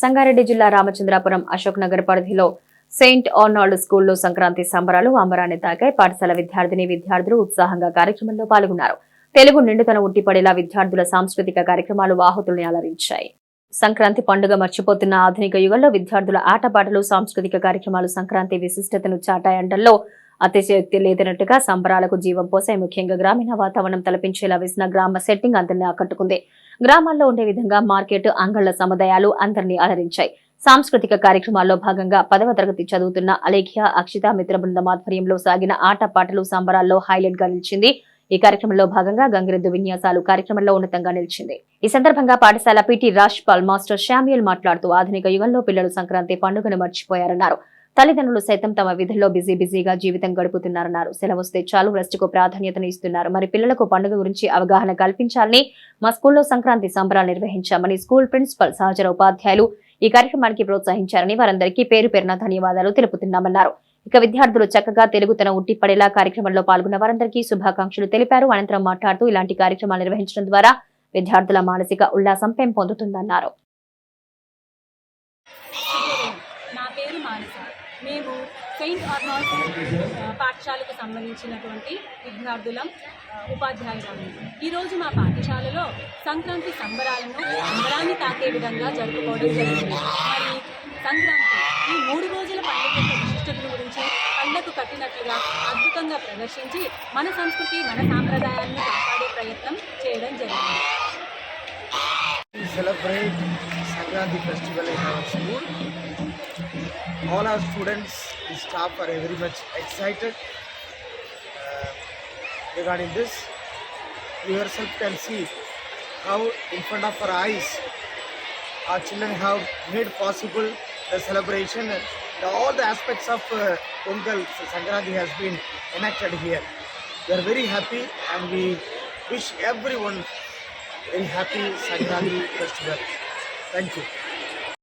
సంగారెడ్డి జిల్లా రామచంద్రాపురం అశోక్ నగర్ పరిధిలో Saint Arnold స్కూల్లో సంక్రాంతి సంబరాలు అంబరాన్ని తాకాయి. పాఠశాల విద్యార్థిని విద్యార్థులు ఉత్సాహంగా కార్యక్రమంలో పాల్గొన్నారు. తెలుగు నిండుతన ఉట్టిపడేలా విద్యార్థుల సాంస్కృతిక కార్యక్రమాలు వాహతుల్ని అలరించాయి. సంక్రాంతి పండుగ మర్చిపోతున్న ఆధునిక యుగంలో విద్యార్థుల ఆటపాటలు సాంస్కృతిక కార్యక్రమాలు సంక్రాంతి విశిష్టతను చాటాయండల్లో అతిశయోక్తి లేదన్నట్టుగా సంబరాలకు జీవం పోసే ముఖ్యంగా గ్రామీణ వాతావరణం తలపించేలా వేసిన గ్రామ సెట్టింగ్ అందరినీ ఆకట్టుకుంది. గ్రామాల్లో ఉండే విధంగా మార్కెట్ అంగళ్ళ సముదాయాలు అందరినీ అలరించాయి. సాంస్కృతిక కార్యక్రమాల్లో భాగంగా పదవ తరగతి చదువుతున్న అలేఖ్య అక్షిత మిత్ర బృందం ఆధ్వర్యంలో సాగిన ఆటపాటలు సంబరాల్లో హైలైట్గా నిలిచింది. ఈ కార్యక్రమంలో భాగంగా గంగిరెద్దు విన్యాసాలు కార్యక్రమంలో ఉన్నతంగా నిలిచింది. ఈ సందర్భంగా పాఠశాల పిటి రాజ్పాల్ మాస్టర్ శామ్యుల్ మాట్లాడుతూ ఆధునిక యుగంలో పిల్లలు సంక్రాంతి పండుగను మర్చిపోయారన్నారు. తల్లిదండ్రులు సైతం తమ విధుల్లో బిజీ బిజీగా జీవితం గడుపుతున్నారన్నారు. సెలవు వస్తే చాలు రెస్ట్కు ప్రాధాన్యతను ఇస్తున్నారు. మరి పిల్లలకు పండుగ గురించి అవగాహన కల్పించాలని మా స్కూల్లో సంక్రాంతి సంబరాలు నిర్వహించామని స్కూల్ ప్రిన్సిపల్ సహచర ఉపాధ్యాయులు ఈ కార్యక్రమానికి ప్రోత్సహించారని వారందరికీ పేరు పేరున ధన్యవాదాలు తెలుపుతున్నామన్నారు. ఇక విద్యార్థులు చక్కగా తెలుగుతన ఉట్టిపడేలా కార్యక్రమంలో పాల్గొన్న వారందరికీ శుభాకాంక్షలు తెలిపారు. అనంతరం మాట్లాడుతూ ఇలాంటి కార్యక్రమాలు నిర్వహించడం ద్వారా విద్యార్థుల మానసిక ఉల్లాసం పెంపొందుతుందన్నారు. నా పేరు మానస. మేము సెయింట్ ఆర్నాల్డ్ పాఠశాలకు సంబంధించినటువంటి విద్యార్థులం ఉపాధ్యాయురాలు. ఈరోజు మా పాఠశాలలో సంక్రాంతి సంబరాలను సంబరాన్ని తాకే విధంగా జరుపుకోవడం జరిగింది. మరి సంక్రాంతి ఈ మూడు రోజుల పండుగ యొక్క విశిష్టతను గురించి కళ్ళకు కట్టినట్లుగా అద్భుతంగా ప్రదర్శించి మన సంస్కృతి మన సాంప్రదాయాన్ని కాపాడే ప్రయత్నం చేయడం జరిగింది. Celebrate Sankranti festival. All our students and staff are very much excited uh, regarding this. You yourself can see how in front of our eyes our children have made possible the celebration and all the aspects of uh, Pongal has been enacted here. We are very happy and we wish everyone very happy Sankranti festival. Thank you.